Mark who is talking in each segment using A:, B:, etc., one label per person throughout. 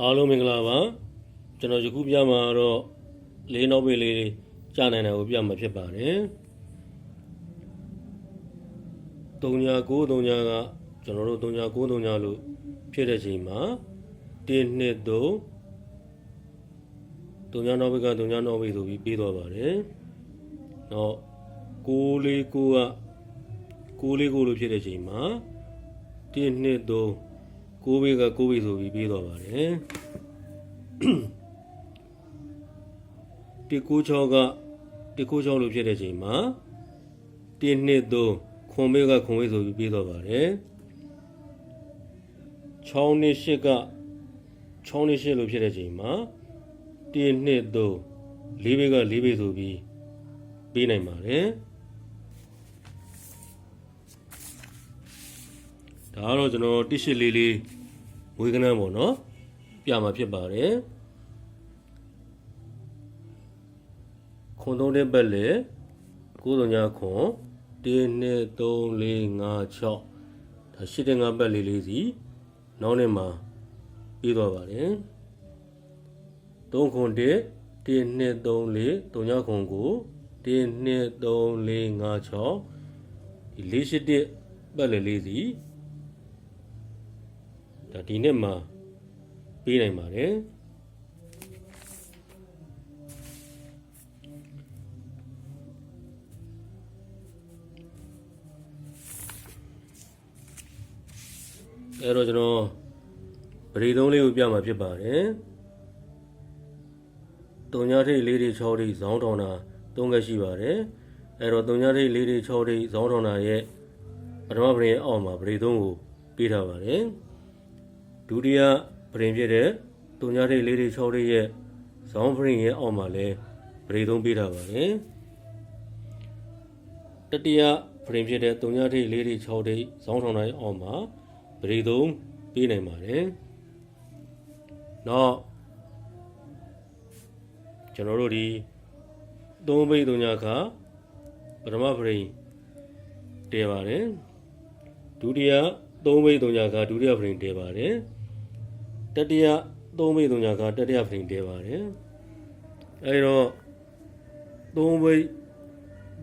A: အားလုံးမင်္ဂလာပါကျွန်တော်ယခုပြမှာတော့လေးနောက်ပေလေးကြာနိုင်တာကိုပြမှာဖြစ်ပါတယ်3993ကကျွန်တော်တို့3993လို့ဖြစ်တဲ့ချိန်မှာ1နှစ်3 39နောက်ပေက39နောက်ပေဆိုပြီးပြီးသွားပါတယ်နောက်649က649လို့ဖြစ်တဲ့ချိန်မှာ1နှစ်3 6ပေက6ပေဆိုပြီးပြီးသွားပါတယ်196က196လို့ဖြစ်တဲ့ချိန်မှာ1နှစ်3ခွန်ပေကခွန်ပေဆိုပြီးပြီးသွားပါတယ်6နှစ်8က6နှစ်8လို့ဖြစ်တဲ့ချိန်မှာ1နှစ်3 4ပေက4ပေဆိုပြီးပြီးနိုင်ပါတယ်ဒါကတော့ကျွန်တော်တစ်ရှစ်လေးလေး ဝေကနန်းပေါ့နော်ပြမှာဖြစ်ပါတယ်ခွန်သုံးတဲ့ဘက်လေ9ညခွန်1 2 3 4 5 6ဒါရှစ်တဲ့ငါဘက်လေးလေးစီနောက်နေ့မှာပြီးသွားပါတယ်3ခွန်1 1 2 3 4 3ညခွန်ကို1 2 3 4 5 6ဒီလေးရှစ်တဲ့ဘက်လေးလေးစီ ဒါဒီနှစ်မှာပေးနိုင်ပါတယ်အဲ့တော့ကျွန်တော်ပရိသုံးလေးကိုပြမှာဖြစ်ပါတယ်တုံညာထိတ်လေးတွေ6ထိတ်ဇောင်းထောင်တာ၃ခက်ရှိပါတယ်အဲ့တော့တုံညာထိတ်လေးတွေ6ထိတ်ဇောင်းထောင်တာရဲ့ပထမပရိရဲ့အောက်မှာပရိသုံးကိုပေးထားပါတယ် ဒုတိယပရင်ဖြစ်တဲ့တုံညာထိတ်လေးတွေ6ထိတ်ရဲ့ဇောင်းပရင်ရဲ့အောက်မှာလည်းပရိသုံးပေးထားပါတယ်တတိယပရင်ဖြစ်တဲ့တုံညာထိတ်လေးတွေ6ထိတ်ဇောင်းထောင်တာရဲ့အောက်မှာပရိသုံးပေးနိုင်ပါတယ်နောက်ကျွန်တော်တို့ဒီသုံးဘိတ်တုံညာခါပထမပရင်တည်ပါတယ်ဒုတိယသုံးဘိတ်တုံညာခါဒုတိယပရင်တည်ပါတယ် တတိယသုံးဘိတ်တုံညာခါတတိယပရင်တည်ပါတယ်အဲဒီတော့သုံးဘိတ်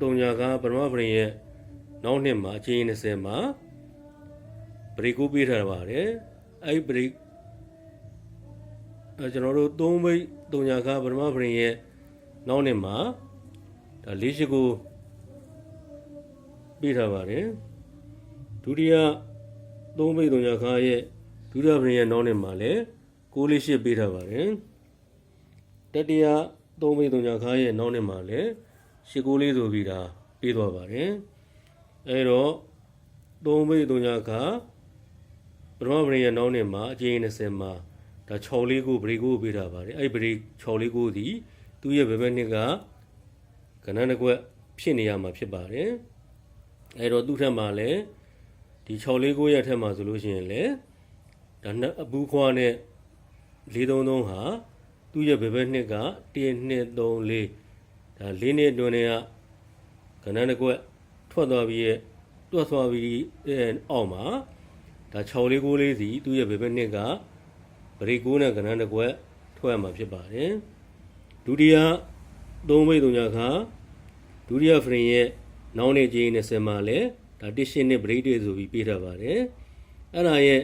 A: တုံညာခါပထမပရင်ရဲ့နောက်နှစ်မှာအချိန်20မှာဘရိတ်ကိုပေးထားပါတယ်အဲဒီဘရိတ်အဲကျွန်တော်တို့သုံးဘိတ်တုံညာခါပထမပရင်ရဲ့နောက်နှစ်မှာဒါလေးရှိကိုပေးထားပါတယ်ဒုတိယသုံးဘိတ်တုံညာခါရဲ့ ဒုတိယပရင်ရဲ့နောက်နှစ်မှာလည်း6လေးရှိပေးထားပါတယ်တတိယသုံးဘိတ်တုံညာခါရဲ့နောက်နှစ်မှာလည်းရှစ်ကိုလေးဆိုပြီးဒါပေးသွားပါတယ်အဲတော့သုံးဘိတ်တုံညာခါပထမပရင်ရဲ့နောက်နှစ်မှာအကျဉ်း20မှာဒါ6လေးကိုဘရိတ်ကိုပေးထားပါတယ်အဲ့ဘရိတ်6လေးကိုဒီသူ့ရဲ့ဘယ်ဘက်နှစ်ကကဏ္ဍတစ်ကွက်ဖြစ်နေရမှာဖြစ်ပါတယ်အဲ့တော့သူ့ထက်မှာလည်းဒီ6လေးကိုရဲ့ထက်မှာဆိုလို့ရှိရင်လည်း ဒါနှစ်အပူခွားနဲ့433ဟာသူ့ရဲ့ဘယ်ဘက်နှစ်က1 2 3 4ဒါ4နှစ်အတွင်းကကဏ္ဍတစ်ကွက်ထွက်သွားပြီးရဲ့တွတ်သွားပြီးအဲအောက်မှာဒါ6လေးကိုလေးစီသူ့ရဲ့ဘယ်ဘက်နှစ်ကပရိကိုးနဲ့ကဏ္ဍတစ်ကွက်ထွက်ရမှာဖြစ်ပါတယ်ဒုတိယသုံးဘိတ်တုံညာခါဒုတိယဖရင်ရဲ့နောက်နေချင်း20မှာလဲဒါတစ်ရှင်းနဲ့ break တွေဆိုပြီးပေးထားပါတယ်အဲ့ဒါရဲ့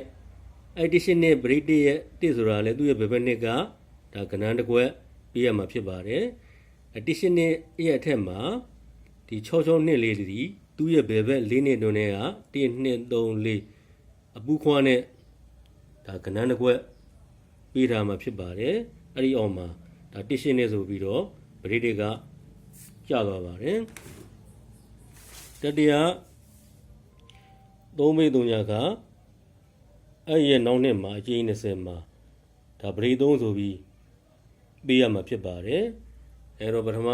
A: အဲ့တစ်ရှင်းနဲ့ break တွေရဲ့တစ်ဆိုတာလဲသူ့ရဲ့ဘယ်ဘက်နှစ်ကဒါကဏ္ဍတစ်ကွက်ပေးရမှာဖြစ်ပါတယ်အတစ်ရှင်းနဲ့ရဲ့အထက်မှာဒီ66နှစ်လေးဒီသူ့ရဲ့ဘယ်ဘက်၄နှစ်တွင်က1 2 3 4အပူခွားနဲ့ဒါကဏ္ဍတစ်ကွက်ပေးထားမှာဖြစ်ပါတယ်အဲ့ဒီအောင်မှာဒါတစ်ရှင်းနဲ့ဆိုပြီးတော့ဗရိတ်တွေကကျသွားပါတယ်တတိယသုံးမိတ်သုံးညာက အဲ့ရဲ့နောက်နှစ်မှာအကျဉ်း20မှာဒါဗရိတ်သုံးဆိုပြီးပေးရမှာဖြစ်ပါတယ်အဲ့တော့ပထမ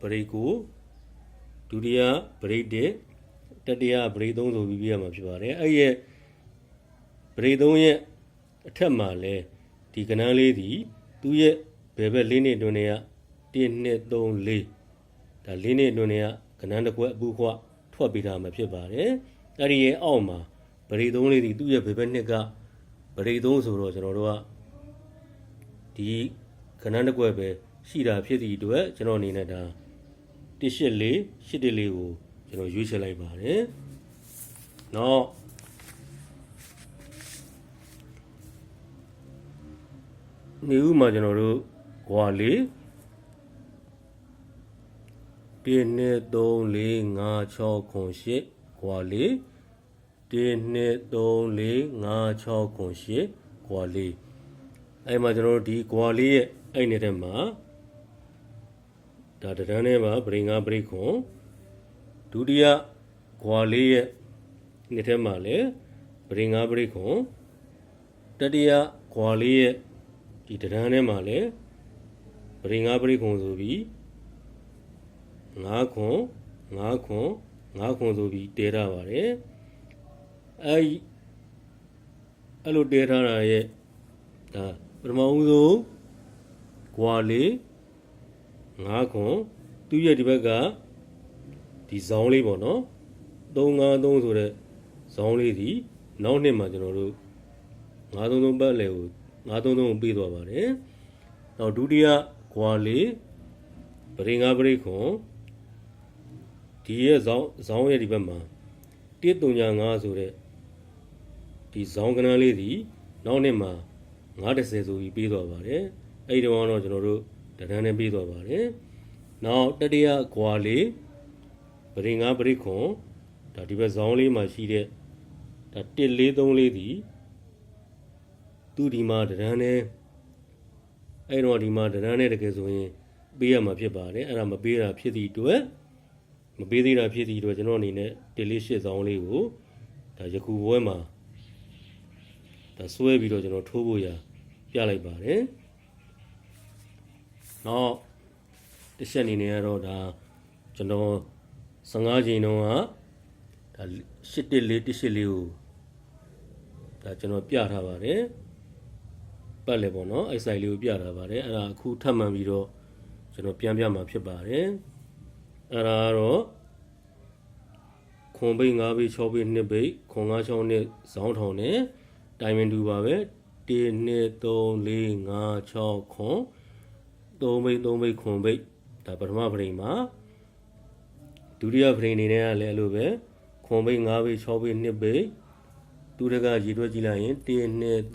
A: ဗရိတ်ကိုဒုတိယဗရိတ်တစ်တတိယဗရိတ်သုံးဆိုပြီးပေးရမှာဖြစ်ပါတယ်အဲ့ရဲ့ဗရိတ်သုံးရဲ့အထက်မှာလဲဒီကဏ္ဍလေးဒီသူ့ရဲ့ဘယ်ဘက်လေးနှစ်တွင်တွေက1 2 3 4ဒါလေးနှစ်အတွင်းတွေကကဏ္ဍတစ်ခွက်အပူခွထွက်ပေးထားမှာဖြစ်ပါတယ်အဲ့ဒီရဲ့အောက်မှာ ဗရိသုံးလေးဒီသူ့ရဲ့ဘယ်ဘက်နှစ်ကဗရိသုံးဆိုတော့ကျွန်တော်တို့ကဒီခဏတစ်ကွက်ပဲရှိတာဖြစ်သည့်အတွက်ကျွန်တော်အနေနဲ့ဒါ184 814ကိုကျွန်တော်ရွေးချယ်လိုက်ပါတယ်။နောက်နေဦးမှာကျွန်တော်တို့ဂွာလေး1 2 3 4 5 6 9 8ဂွာလေး1 2 3 4 5 6 9 8ဂွာလေးအဲ့မှာကျွန်တော်တို့ဒီဂွာလေးရဲ့အဲ့နေတဲ့မှာဒါတန်းထဲမှာပရိငါပရိခွန်ဒုတိယဂွာလေးရဲ့နှစ်ထဲမှာလည်းပရိငါပရိခွန်တတိယဂွာလေးရဲ့ဒီတန်းထဲမှာလည်းပရိငါပရိခွန်ဆိုပြီး9ခွန်9ခွန်9ခွန်ဆိုပြီးတဲထားပါတယ် အဲ့ဒီအဲ့လိုတဲထားတာရဲ့ဒါပထမဦးဆုံးဂွာလေး9ခွန်သူ့ရဲ့ဒီဘက်ကဒီဇောင်းလေးပေါ့နော်353ဆိုတဲ့ဇောင်းလေးဒီနောက်နှစ်မှာကျွန်တော်တို့933ပတ်လည်ကို933ကိုပေးသွားပါတယ်နောက်ဒုတိယဂွာလေးပရိငါပရိခွန်ဒီရဲ့ဇောင်းဇောင်းရဲ့ဒီဘက်မှာ135ဆိုတဲ့ ဒီဇောင်းကနန်းလေးဒီနောက်နှစ်မှာ930ဆိုပြီးပေးသွားပါတယ်အဲ့ဒီတော့တော့ကျွန်တော်တို့တန်းတန်းနဲ့ပေးသွားပါတယ်နောက်တတိယဂွာလေးပရိငါပရိခွန်ဒါဒီဘက်ဇောင်းလေးမှာရှိတဲ့ဒါ143လေးဒီသူဒီမှာတန်းနဲ့အဲ့တော့ဒီမှာတန်းနဲ့တကယ်ဆိုရင်ပေးရမှာဖြစ်ပါတယ်အဲ့ဒါမပေးတာဖြစ်သည့်အတွက်မပေးသေးတာဖြစ်သည့်အတွက်ကျွန်တော်အနေနဲ့148ဇောင်းလေးကိုဒါယခုဘွဲမှာ ဒါဆွဲပြီးတော့ကျွန်တော်ထိုးဖို့ရပြလိုက်ပါတယ်။နောက်တစ်ချက်အနေနဲ့ကတော့ဒါကျွန်တော်15ချိန်တုန်းကဒါ814 184ကိုဒါကျွန်တော်ပြထားပါတယ်။ပတ်လေပေါ့နော်အဲ့ဆိုင်လေးကိုပြထားပါတယ်။အဲ့ဒါအခုထပ်မှန်ပြီးတော့ကျွန်တော်ပြန်ပြမှာဖြစ်ပါတယ်။အဲ့ဒါကတော့ခွန်ဘိတ်5ဘိတ်6ဘိတ်2ဘိတ်ခွန်5 6နဲ့ဇောင်းထောင်နဲ့ တိုင်မင်တူပါပဲ1 2 3 4 5 6ခွန်3ဘိတ်3ဘိတ်ခွန်ဘိတ်ဒါပထမဖရိမှာဒုတိယဖရိအနေနဲ့ကလည်းအဲ့လိုပဲခွန်ဘိတ်5ဘိတ်6ဘိတ်2ဘိတ်သူတကရေတွက်ကြည့်လိုက်ရင်1 2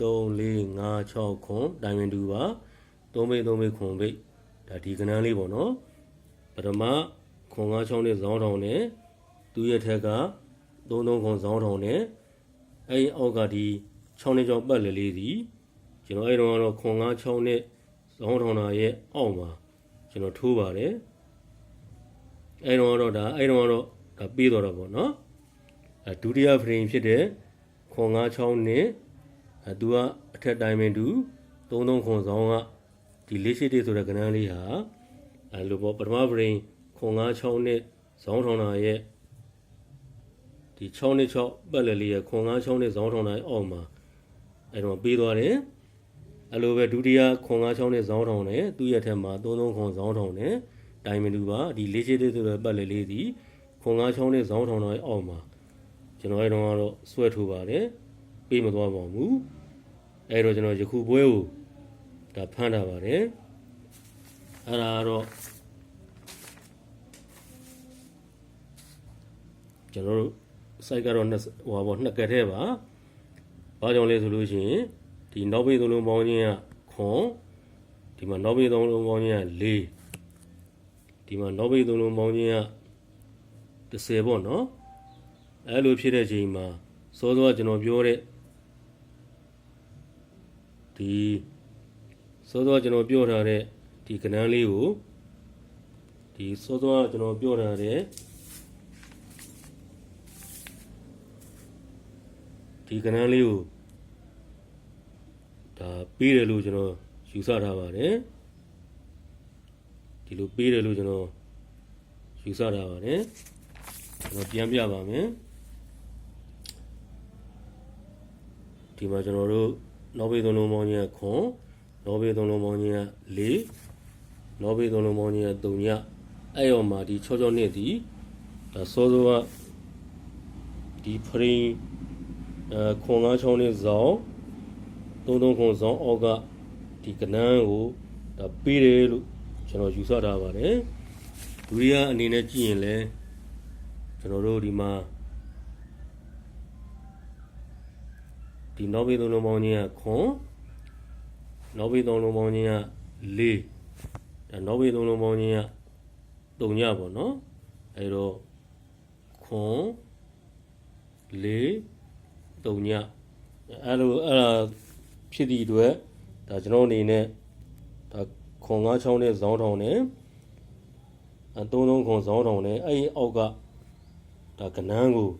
A: 3 4 5 6ခွန်တိုင်မင်တူပါ3ဘိတ်3ဘိတ်ခွန်ဘိတ်ဒါဒီကနန်းလေးပေါ့နော်ပထမခွန်5 6နဲ့ဇောင်းထောင်နဲ့သူ့ရဲ့ထက်က33ခွန်ဇောင်းထောင်နဲ့အဲ့အောက်ကဒီ 6နှစ်ကျော်ပတ်လည်လေးဒီကျွန်တော်အဲ့တော့ကတော့ခွန်9 6နဲ့ဇောင်းထောင်တာရဲ့အောက်မှာကျွန်တော်ထိုးပါတယ်အဲ့တော့ကတော့ဒါအဲ့တော့ကတော့ဒါပြီးတော့တော့ပေါ့နော်အဲဒုတိယဖရင်ဖြစ်တဲ့ခွန်9 6နဲ့အဲသူကအထက်တိုင်းမင်တူ33ခွန်ဇောင်းကဒီလေးရှိတဲ့ဆိုတဲ့ကဏ္ဍလေးဟာအဲလိုပေါ့ပထမဖရင်ခွန်9 6နဲ့ဇောင်းထောင်တာရဲ့ဒီ6နဲ့6ပတ်လည်လေးရဲ့ခွန်9 6နဲ့ဇောင်းထောင်တာရဲ့အောက်မှာ အဲ့တော့ပေးသွားတယ်အဲ့လိုပဲဒုတိယခွန်ကားချောင်းနဲ့ဇောင်းထောင်နဲ့သူ့ရဲ့ထက်မှာ33ခွန်ဇောင်းထောင်နဲ့တိုင်မင်တူပါဒီလေးရှိတဲ့ဆိုတဲ့ပတ်လေးလေးဒီခွန်ကားချောင်းနဲ့ဇောင်းထောင်တော့အောက်မှာကျွန်တော်အဲ့တော့ကတော့ဆွဲထိုးပါတယ်ပေးမသွားပါဘူးအဲ့တော့ကျွန်တော်ယခုပွဲကိုဒါဖမ်းတာပါတယ်အဲ့ဒါကတော့ကျွန်တော်တို့ site ကတော့နှစ်ဟိုပါပေါ့နှစ်ကက်ထဲပါ ဘာကြောင့်လဲဆိုလို့ရှိရင်ဒီနောက်ဘေးသုံးလုံးပေါင်းခြင်းကခွန်ဒီမှာနောက်ဘေးသုံးလုံးပေါင်းခြင်းက4ဒီမှာနောက်ဘေးသုံးလုံးပေါင်းခြင်းက30ပေါ့နော်အဲလိုဖြစ်တဲ့ချိန်မှာစောစောကျွန်တော်ပြောတဲ့ဒီစောစောကျွန်တော်ပြောထားတဲ့ဒီကဏ္ဍလေးကိုဒီစောစောကျွန်တော်ပြောထားတဲ့ဒီကဏ္ဍလေးကို ဒါပေးတယ်လို့ကျွန်တော်ယူဆထားပါတယ်ဒီလိုပေးတယ်လို့ကျွန်တော်ယူဆထားပါတယ်ကျွန်တော်ပြန်ပြပါမယ်ဒီမှာကျွန်တော်တို့နောက်ဘေးသုံးလုံးပေါင်းကြီးကခွန်နောက်ဘေးသုံးလုံးပေါင်းကြီးက၄နောက်ဘေးသုံးလုံးပေါင်းကြီးက3ညအဲ့ရောမှာဒီ6 6နှစ်ဒီဒါစောစောကဒီဖရင်အဲခွန်9ချောင်း နဲ့ဇောင်း33ခွန်ဇောင်းအောက်ကဒီကနန်းကိုဒါပေးတယ်လို့ကျွန်တော်ယူဆထားပါတယ်ဒုတိယအနေနဲ့ကြည့်ရင်လည်းကျွန်တော်တို့ဒီမှာဒီနောက်ဘေးသုံးလုံးပေါင်းချင်းကခွန်နောက်ဘေးသုံးလုံးပေါင်းချင်းက၄ဒါနောက်ဘေးသုံးလုံးပေါင်းချင်းက၃ညပေါ့နော်အဲတော့ခွန်၄၃ညအဲလိုအဲ့ဒါ ဖြစ်သည့်အတွက်ဒါကျွန်တော်အနေနဲ့ဒါခွန်၅ချောင်းနဲ့ဇောင်းထောင်နဲ့အသုံးသုံးခွန်ဇောင်းထောင်နဲ့အဲ့ဒီအောက်ကဒါကနန်းကို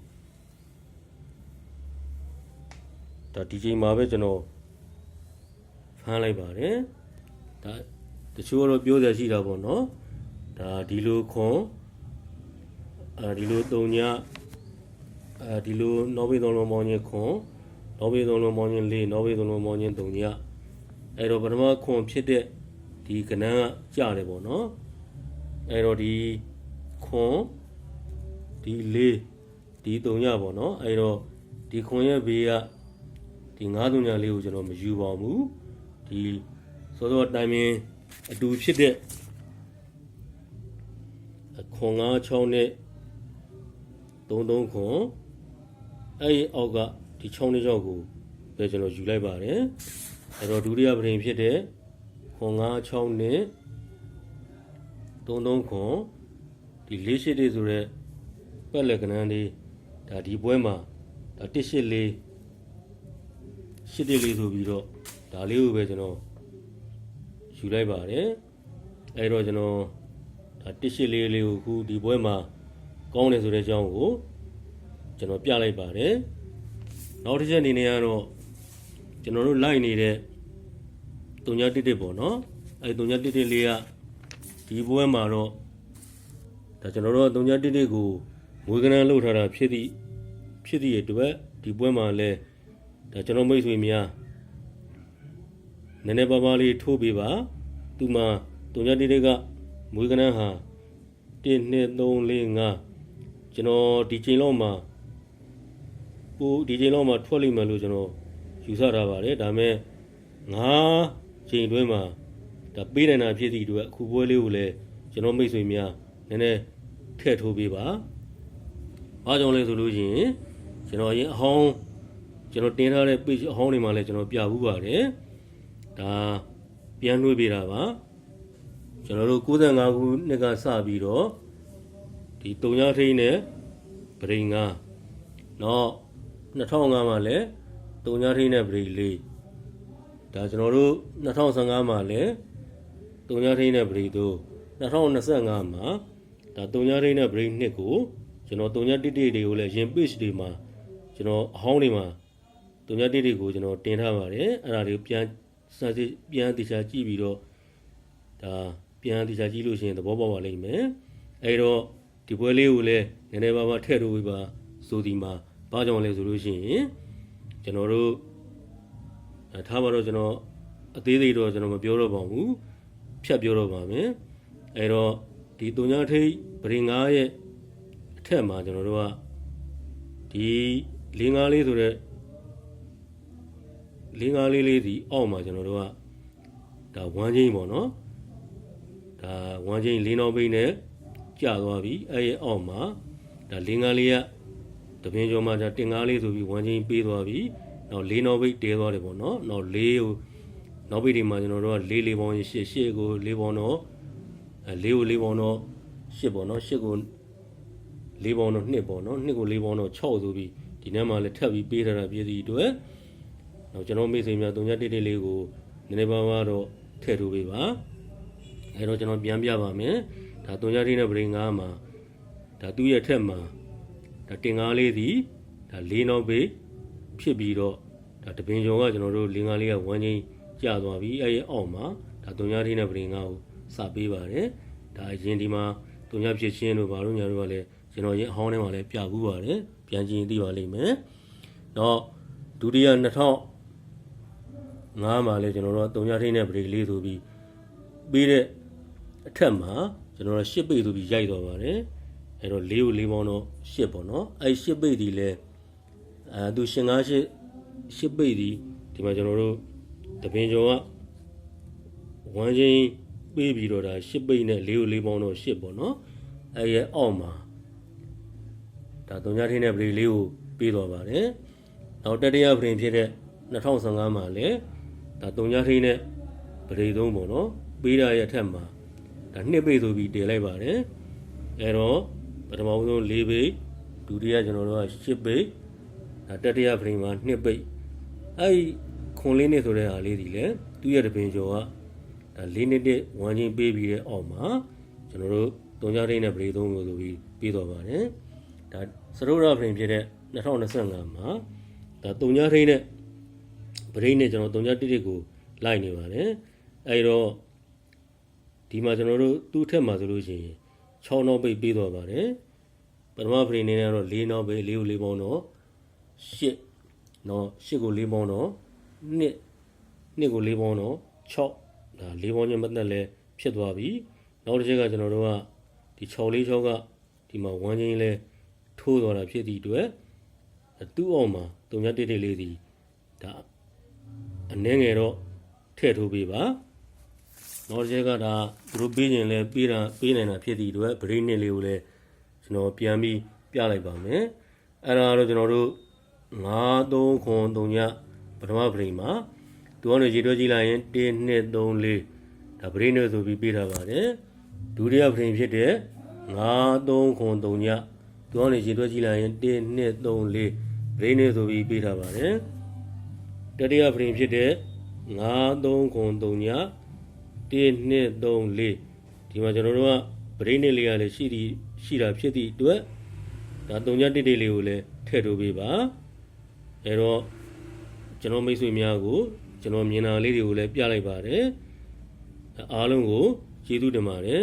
A: ဒါဒီချိန်မှာပဲကျွန်တော်ဖမ်းလိုက်ပါတယ်ဒါတချို့ကတော့ပြောစရာရှိတာပေါ့နော်ဒါဒီလိုခွန်အဲဒီလို၃ညအဲဒီလိုနောက်ဘေးသုံးလုံးပေါင်းချင်းခွန် နောက်ဘေးသုံးလုံးပေါင်းချင်း၄နောက်ဘေးသုံးလုံးပေါင်းချင်း၃ညအဲတော့ပထမခွန်ဖြစ်တဲ့ဒီကနန်းကကြားတယ်ပေါ့နော်အဲတော့ဒီခွန်ဒီ၄ဒီ၃ညပေါ့နော်အဲတော့ဒီခွန်ရဲ့ဘေးကဒီ၅၃ညလေးကိုကျွန်တော်မယူပါဘူးဒီစောစောတိုင်ပင်အတူဖြစ်တဲ့ခွန်၅ချောင်းနဲ့၃၃ခွန်အဲ့ဒီအောက်က ဒီချောင်းလေးချောင်းကိုပဲကျွန်တော်ယူလိုက်ပါတယ်အဲ့တော့ဒုတိယပရင်ဖြစ်တဲ့ခွန်၅ချောင်းနဲ့၃၃ခွန်ဒီ၄ရှိတေဆိုတဲ့ပက်လက်ကနန်းလေးဒါဒီပွဲမှာဒါ၁ရှိလေးရှိတေလေးဆိုပြီးတော့ဒါလေးကိုပဲကျွန်တော်ယူလိုက်ပါတယ်အဲ့တော့ကျွန်တော်ဒါ၁ရှိလေးလေးကိုခုဒီပွဲမှာကောင်းတယ်ဆိုတဲ့အကြောင်းကိုကျွန်တော်ပြလိုက်ပါတယ် နောက်တစ်ချက်အနေနဲ့ကတော့ကျွန်တော်တို့လိုက်နေတဲ့တုံညာတစ်တစ်ပေါ့နော်အဲတုံညာတစ်တစ်လေးကဒီပွဲမှာတော့ဒါကျွန်တော်တို့တုံညာတစ်တစ်ကိုငွေကနန်းလှုပ်ထားတာဖြစ်သည့်ဖြစ်သည့်အတွက်ဒီပွဲမှာလည်းဒါကျွန်တော်မိတ်ဆွေများနည်းနည်းပါးပါးလေးထိုးပေးပါသူမှတုံညာတစ်တစ်ကငွေကနန်းဟာ1 2 3 4 5ကျွန်တော်ဒီချိန်လောက်မှာ ကိုဒီချိန်လောက်မှာထွက်လိမ့်မယ်လို့ကျွန်တော်ယူဆထားပါတယ်ဒါပေမဲ့ငါချိန်တွင်းမှာဒါပေးနိုင်တာဖြစ်သည့်အတွက်အခုပွဲလေးကိုလည်းကျွန်တော်မိတ်ဆွေများနည်းနည်းထည့်ထိုးပေးပါအားကြောင့်လဲဆိုလို့ရှိရင်ကျွန်တော်ရင်အဟောင်းကျွန်တော်တင်ထားတဲ့ page အဟောင်းတွေမှာလည်းကျွန်တော်ပြဘူးပါတယ်ဒါပြန်နှွေးပေးတာပါကျွန်တော်တို့95ခုနှစ်ကစပြီးတော့ဒီတုံညာထိန်းနဲ့ပရိငါတော့ 2005မှာလည်းတုံညာထိန်းနဲ့ပရိလေးဒါကျွန်တော်တို့2015မှာလည်းတုံညာထိန်းနဲ့ပရိတို့2025မှာဒါတုံညာထိန်းနဲ့ပရိနှစ်ကိုကျွန်တော်တုံညာတိတိတွေကိုလည်းရင် page တွေမှာကျွန်တော်အဟောင်းတွေမှာတုံညာတိတိကိုကျွန်တော်တင်ထားပါတယ်အဲ့ဒါတွေကိုပြန်စစစ်ပြန်တခြားကြည့်ပြီးတော့ဒါပြန်တခြားကြည့်လို့ရှိရင်သဘောပေါက်ပါလိမ့်မယ်အဲ့တော့ဒီပွဲလေးကိုလည်းနည်းနည်းပါးပါးထည့်ထုတ်ပေးပါဆိုဒီမှာ ဘာကြောင့်လဲဆိုလို့ရှိရင်ကျွန်တော်တို့အဲထားပါတော့ကျွန်တော်အသေးသေးတော့ကျွန်တော်မပြောတော့ပါဘူးဖြတ်ပြောတော့ပါမယ်အဲ့တော့ဒီတုံညာထိတ်ပရင်ငါးရဲ့အထက်မှာကျွန်တော်တို့ကဒီလေးငါးလေးဆိုတဲ့လေးငါးလေးလေးဒီအောက်မှာကျွန်တော်တို့ကဒါဝမ်းချင်းပေါ့နော်ဒါဝမ်းချင်းလေးနောက်ဘိန်းနဲ့ကျသွားပြီအဲ့ရဲ့အောက်မှာဒါလေးငါးလေးက တပင်းကျော်မှာဒါတင်ငါးလေးဆိုပြီးဝမ်းချင်းပေးသွားပြီနောက်လေးနောက်ဘိတ်တဲသွားတယ်ပေါ့နော်နောက်လေးကိုနောက်ဘိတ်ဒီမှာကျွန်တော်တို့ကလေးလေးပေါင်းရှစ်ရှစ်ကိုလေးပေါင်းတော့အဲလေးကိုလေးပေါင်းတော့ရှစ်ပေါ့နော်ရှစ်ကိုလေးပေါင်းတော့နှစ်ပေါ့နော်နှစ်ကိုလေးပေါင်းတော့6ဆိုပြီးဒီနေ့မှလည်းထပ်ပြီးပေးထားတာပြည်စီအတွက်နောက်ကျွန်တော်မိတ်ဆွေများတုံညတိတိလေးကိုနည်းနည်းပါးပါးတော့ထည့်ထုတ်ပေးပါအဲတော့ကျွန်တော်ပြန်ပြပါမယ်ဒါတုံညတိနဲ့ပရိငါမှာဒါသူ့ရဲ့ထက်မှာ ဒါတင်ကားလေးစီဒါလေးနောက်ဘေးဖြစ်ပြီးတော့ဒါတပင်ကျော်ကကျွန်တော်တို့လင်းကားလေးကဝမ်းချင်းကျသွားပြီအဲရဲ့အောက်မှာဒါတုံညတိနဲ့ပရိငါကိုစပေးပါတယ်ဒါအရင်ဒီမှာတုံညဖြစ်ချင်းတို့ဘာလို့ညာတို့ကလည်းကျွန်တော်ရင်အဟောင်းထဲမှာလည်းပြဘူးပါတယ်ပြန်ကြည့်ရင်သိပါလိမ့်မယ်တော့ဒုတိယ2000ငါးမှာလဲကျွန်တော်တို့တုံညာထိန်းတဲ့ break လေးဆိုပြီးပြီးတဲ့အထက်မှာကျွန်တော်တို့ရှစ်ပိတ်ဆိုပြီးရိုက်သွားပါတယ် အဲတော့လေးကိုလေးပေါင်းတော့ရှစ်ပေါ့နော်အဲရှစ်ပိတ်ဒီလဲအဲသူရှင်ကားရှစ်ရှစ်ပိတ်ဒီဒီမှာကျွန်တော်တို့တပင်ကျော်ကဝမ်းချင်းပေးပြီးတော့ဒါရှစ်ပိတ်နဲ့လေးကိုလေးပေါင်းတော့ရှစ်ပေါ့နော်အဲရဲ့အောက်မှာဒါတုံညာထင်းတဲ့ပရိလေးကိုပေးသွားပါတယ်နောက်တတိယပရိဖြစ်တဲ့2015မှာလည်းဒါတုံညာထင်းတဲ့ပရိသုံးပေါ့နော်ပေးတာရဲ့အထက်မှာဒါနှစ်ပိတ်ဆိုပြီးတည်လိုက်ပါတယ်အဲတော့ ပထမဆုံး၄ပိတ်ဒုတိယကျွန်တော်တို့ကရှစ်ပိတ်ဒါတတိယပရိမှာနှစ်ပိတ်အဲဒီခွန်လေးနဲ့ဆိုတဲ့ဟာလေးဒီလေသူ့ရဲ့တပင်ကျော်ကဒါလေးနှစ်တစ်ဝမ်းချင်းပေးပြီးတဲ့အောက်မှာကျွန်တော်တို့တုံးကြထိန်နဲ့ပရိသုံးလို့ဆိုပြီးပြီးတော့ပါတယ်ဒါစရုပ်ရဖရင်ဖြစ်တဲ့2025မှာဒါတုံးကြထိန်နဲ့ပရိနဲ့ကျွန်တော်တုံးကြတစ်တစ်ကိုလိုက်နေပါတယ်အဲဒီတော့ဒီမှာကျွန်တော်တို့သူ့ထက်မှာဆိုလို့ရှိရင် 6နောက်ပိတ်ပြီးတော့ပါတယ်ပထမဖရင်နေကတော့4နောက်ပိတ်4ကို4ပေါင်းတော့8နော်8ကို4ပေါင်းတော့2 2ကို4ပေါင်းတော့6ဒါ4ပေါင်းချင်းမသက်လဲဖြစ်သွားပြီနောက်တစ်ချက်ကကျွန်တော်တို့ကဒီ6လေး6ကဒီမှာဝမ်းချင်းလဲထိုးသွားတာဖြစ်သည့်အတွက်သူ့အောင်မှာတုံညတိတိလေးစီဒါအနှဲငယ်တော့ထည့်ထိုးပေးပါ နောက်တစ်ချက်ကဒါသူတို့ပေးရင်လဲပေးတာပေးနိုင်တာဖြစ်သည့်အတွက်ဗရိနစ်လေးကိုလဲကျွန်တော်ပြန်ပြီးပြလိုက်ပါမယ်အဲ့ဒါကတော့ကျွန်တော်တို့9 3ခွန်3ညပထမဗရိမှာသူကနေရေတွက်ကြည့်လိုက်ရင်1 2 3 4ဒါဗရိနေဆိုပြီးပေးထားပါတယ်ဒုတိယဗရိဖြစ်တဲ့9 3ခွန်3ညသူကနေရေတွက်ကြည့်လိုက်ရင်1 2 3 4ဗရိနေဆိုပြီးပေးထားပါတယ်တတိယဗရိဖြစ်တဲ့9 3ခွန်3ည 1 2 3 4ဒီမှာကျွန်တော်တို့ကဗရိနေလေးကလည်းရှိသည်ရှိတာဖြစ်သည့်အတွက်ဒါ3ည1တိလေးကိုလည်းထည့်ထိုးပေးပါအဲတော့ကျွန်တော်မိတ်ဆွေများကိုကျွန်တော်မြင်တာလေးတွေကိုလည်းပြလိုက်ပါတယ်အားလုံးကိုကျေးဇူးတင်ပါတယ်